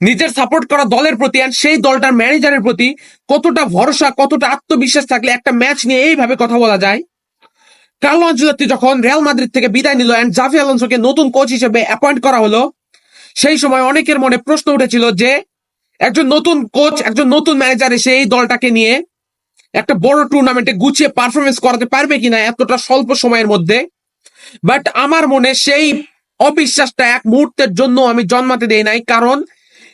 নিজের সাপোর্ট করা দলের প্রতি আর সেই দলটার ম্যানেজারের প্রতি কতটা ভরসা, কতটা আত্মবিশ্বাস থাকলে একটা ম্যাচ নিয়ে এইভাবে কথা বলা যায়? কার্লো আঞ্চলত্তি যখন রিয়াল মাদ্রিদ থেকে বিদায় নিল অ্যান্ড জাভি আলোনসোকে নতুন কোচ হিসেবে অ্যাপয়েন্ট করা হলো, সেই সময় অনেকের মনে প্রশ্ন উঠেছিল যে একজন নতুন কোচ একজন নতুন ম্যানেজার এসে এই দলটাকে নিয়ে একটা বড় টুর্নামেন্টে গুছিয়ে পারফরমেন্স করাতে পারবে কিনা এতটা স্বল্প সময়ের মধ্যে? বাট আমার মনে সেই অবিশ্বাসটা এক মুহূর্তের জন্য আমি জন্মাতে দেই নাই, কারণ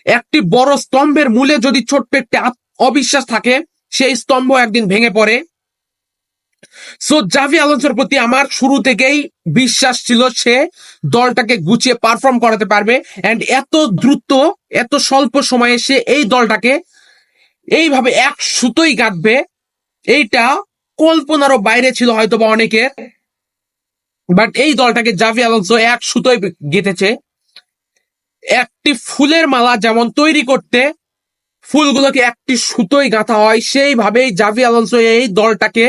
একটি বড় স্তম্ভের মূলে যদি ছোট্ট একটি অবিশ্বাস থাকে, সেই স্তম্ভ একদিন ভেঙে পড়ে। সো জাভি আলোনসোর প্রতি আমার শুরু থেকেই বিশ্বাস ছিল সে দলটাকে গুছিয়ে পারফর্ম করাতে পারবে এন্ড এত দ্রুত, এত স্বল্প সময়ে সে এই দলটাকে এইভাবে এক সুতোই গাঁথবে এইটা কল্পনারও বাইরে ছিল হয়তো বা অনেকের। বাট এই দলটাকে জাভি আলোনসো এক সুতোয় গেঁথেছে। একটি ফুলের মালা যেমন তৈরি করতে ফুলগুলোকে একটি সুতোয় গাঁথা হয়, সেইভাবেই জাভি আলোনসো এই দলটাকে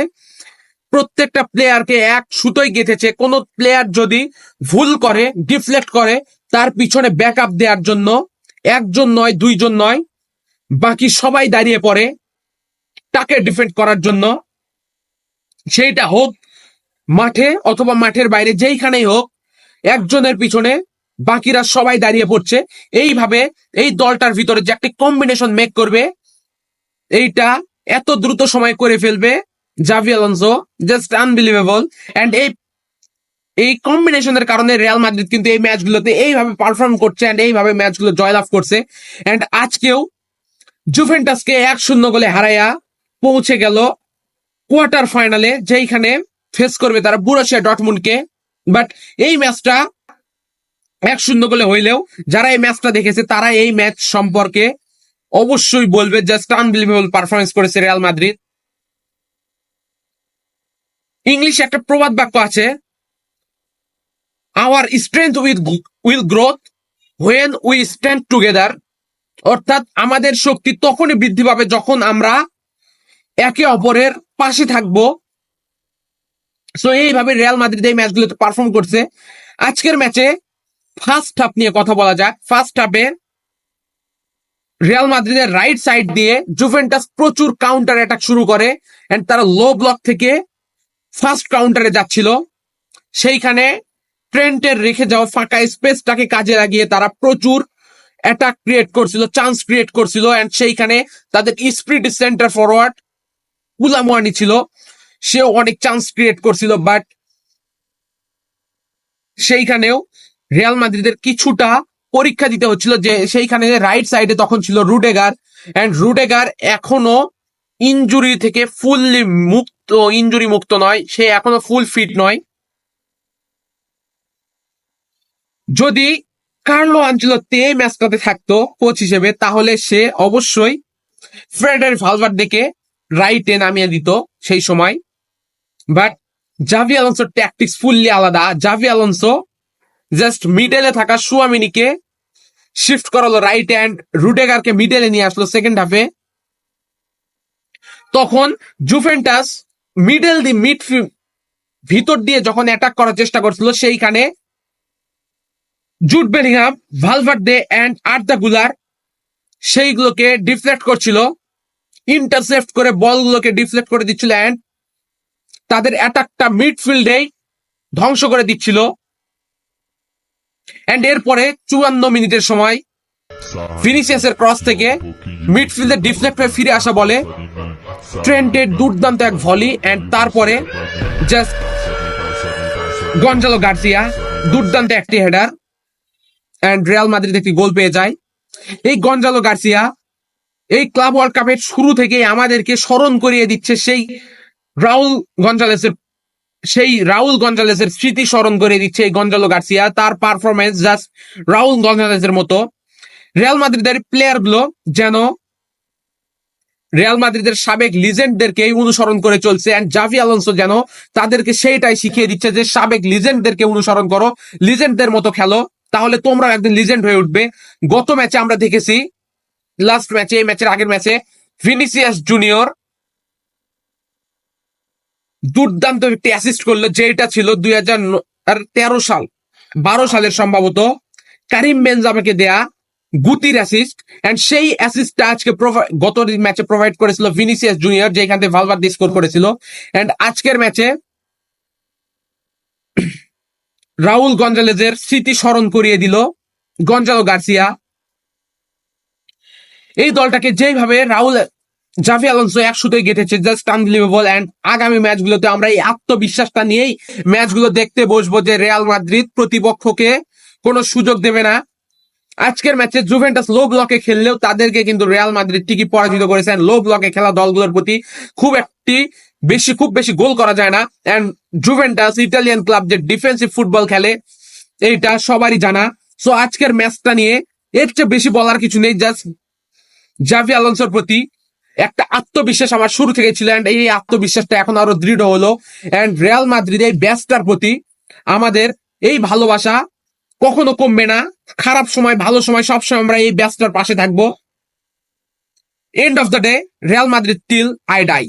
প্রত্যেকটা প্লেয়ারকে এক সুতোয় গেঁথেছে। কোন প্লেয়ার যদি ভুল করে, ডিফ্লেক্ট করে, তার পিছনে ব্যাকআপ দেওয়ার জন্য একজন নয়, দুইজন নয়, বাকি সবাই দাঁড়িয়ে পড়ে, তাকে ডিফেন্ড করার জন্য। সেইটা হোক মাঠে অথবা মাঠের বাইরে যেইখানেই হোক, একজনের পিছনে বাকিরা সবাই দাঁড়িয়ে পড়ছে। এইভাবে এই দলটার ভিতরে যে একটি কম্বিনেশন মেক করবে, এইটা এত দ্রুত সময় করে ফেলবে জাভি আলোনসো জাস্ট আনবিলিভেবল এন্ড এই এই কম্বিনেশনের কারণে রিয়াল মাদ্রিদ কিন্তু এই ম্যাচগুলোতে এইভাবে পারফর্ম করছে এন্ড এইভাবে ম্যাচগুলো জয়লাভ করছে। এন্ড আজকেও জুভেন্টাসকে এক শূন্য গোলে হারাইয়া পৌঁছে গেল কোয়ার্টার ফাইনালে যেইখানে ফেস করবে তারা বুরাশিয়া ডটমুন্ডকে। বাট এই ম্যাচটা এক শূন্য গোলে হইলেও যারা এই ম্যাচটা দেখেছে, তারা এই ম্যাচ সম্পর্কে অবশ্যই বলবে জাস্ট আনবিলিভেবল পারফরমেন্স করেছে রিয়াল মাদ্রিদ ইংলিশে একটা প্রবাদ বাক্য আছে our strength with will growth when we stand together অর্থাৎ আমাদের শক্তি তখনই বৃদ্ধি পাবে যখন আমরা একে অপরের পাশে থাকব। সো এইভাবে রিয়াল মাদ্রিদ এই ম্যাচগুলোতে পারফর্ম করছে। আজকের ম্যাচে ফার্স্ট হাফ নিয়ে কথা বলা যাক। ফার্স্ট হাফে রিয়াল মাদ্রিদের রাইট সাইড দিয়ে জুভেন্টাস প্রচুর কাউন্টার অ্যাটাক শুরু করে এন্ড তারা লো ব্লক থেকে ফার্স্ট কাউন্টারে যাচ্ছিল। সেইখানে ট্রেন্টের রেখে যাওয়া ফাঁকা স্পেসটাকে কাজে লাগিয়ে তারা প্রচুর অ্যাটাক ক্রিয়েট করছিল চান্স ক্রিয়েট করছিল এন্ড সেইখানে তাদের স্প্রিট সেন্টার ফরওয়ার্ড উলামোয়ানি ছিল। সেও অনেক চান্স ক্রিয়েট করছিল বাট সেইখানেও রিয়াল মাদ্রিদের কিছুটা পরীক্ষা দিতে হচ্ছিল যে সেইখানে রাইট সাইডে তখন ছিল রুডেগার অ্যান্ড রুডেগার এখনও ইনজুরি থেকে ফুললি মুক্ত ইনজুরি মুক্ত নয়, সে এখনও ফুল ফিট নয়। যদি কার্লো আঞ্চলত্তি এই ম্যাচটাতে থাকতো কোচ হিসেবে, তাহলে সে অবশ্যই ফ্রেডের ভালভার্দেকে রাইটে নামিয়ে দিত সেই সময়। বাট জাভি আলোনসো ট্যাকটিক্স ফুললি আলাদা। জাভি আলোনসো জাস্ট মিডেলে থাকা সুয়ামিনিকে শিফট করালো রাইট হ্যান্ড রুডেগারকে মিডেলে নিয়ে আসলো সেকেন্ড হাফে তখন জুভেন্টাস মিডল দি মিড ভিতর দিয়ে যখন অ্যাটাক করার চেষ্টা করছিল, সেইখানে Jude Bellingham, Valverde and Arda Guler সেইগুলোকে ডিফ্লেক্ট করছিল। ইন্টারসেপ্ট করে বলগুলোকে ডিফ্লেক্ট করে দিচ্ছিল অ্যান্ড তাদের অ্যাটাকটা মিডফিল্ডেই ধ্বংস করে দিচ্ছিল। অ্যান্ড এরপরে চুয়ান্ন মিনিটের সময় ফিনিশিয়াসের ক্রস থেকে মিডফিল্ডে ডিফ্লেক্ট হয়ে ফিরে আসা বলে ট্রেন্টের দুর্দান্ত এক ভলি অ্যান্ড তারপরে জাস্ট গঞ্জালো গার্সিয়া দুর্দান্ত একটি হেডার অ্যান্ড রিয়াল মাদ্রিদ একটি গোল পেয়ে যায়। এই গঞ্জালো গার্সিয়া এই ক্লাব ওয়ার্ল্ড কাপের শুরু থেকে আমাদেরকে স্মরণ করিয়ে দিচ্ছে সেই রাউল গঞ্জালেসের সেই রাউল গঞ্জালেসের স্মৃতি স্মরণ করে দিচ্ছে এই গঞ্জালো গার্সিয়া। তার পারফরমেন্স জাস্ট রাউল গঞ্জালেসের মতো। রিয়াল মাদ্রিদের প্লেয়ারগুলো যেন রিয়াল মাদ্রিদের সাবেক লিজেন্ডদেরকেই অনুসরণ করে চলছে এন্ড জাভি আলোনসো যেন তাদেরকে সেইটাই শিখিয়ে দিচ্ছে যে সাবেক লিজেন্ডদেরকে অনুসরণ করো। লিজেন্ডদের মতো খেলো, তাহলে তোমরা একদিন লিজেন্ড হয়ে উঠবে। গত ম্যাচে আমরা দেখেছি লাস্ট ম্যাচে এই ম্যাচের আগের ম্যাচে ভিনিসিয়াস জুনিয়র দুর্দান্ত একটি অ্যাসিস্ট করল যেটা ছিল দুই হাজার তেরো সাল। বারো সালের সম্ভবত কারিম বেনজামাকে দেয়া গুতির অ্যাসিস্ট এন্ড সেই অ্যাসিস্টটা আজকে গত ম্যাচে প্রোভাইড করেছিল ভিনিসিয়াস জুনিয়র যেখান থেকে ভালভার্দি স্কোর করেছিল। এন্ড আজকের ম্যাচে রাউল গঞ্জালেজের স্মৃতি স্মরণ করিয়ে দিল গঞ্জালো গার্সিয়া। এই দলটাকে যেইভাবে রাউল জাভি আলোনসো একসাথে গেটেছে জাস্ট আনবিলিভেবল অ্যান্ড আগামী ম্যাচগুলোতে আমরা এই আত্মবিশ্বাসটা নিয়েই ম্যাচগুলো দেখতে বসবো যে রিয়াল মাদ্রিদ প্রতিপক্ষকে কোনো সুযোগ দেবে না। আজকের ম্যাচে জুভেন্টাস লো ব্লকে খেললেও তাদেরকে কিন্তু রিয়াল মাদ্রিদ ঠিকই পরাজিত করেছেন লো ব্লকে খেলা দলগুলোর প্রতি খুব একটি বেশি, খুব বেশি গোল করা যায় না। এন্ড জুভেন্টাস ইটালিয়ান ক্লাব যে ডিফেন্সিভ ফুটবল খেলে, এইটা সবারই জানা। সো আজকের ম্যাচটা নিয়ে এর চেয়ে বেশি বলার কিছু নেই জাস্ট জাভি আলোনসোর প্রতি একটা আত্মবিশ্বাস আমার শুরু থেকে ছিল অ্যান্ড এই আত্মবিশ্বাসটা এখন আরও দৃঢ় হলো। অ্যান্ড রিয়াল মাদ্রিদ এই ব্যাচটার প্রতি আমাদের এই ভালোবাসা কখনো কমবে না। খারাপ সময়, ভালো সময় সবসময় আমরা এই ব্যাচটার পাশে থাকব। End of the day Real Madrid till I die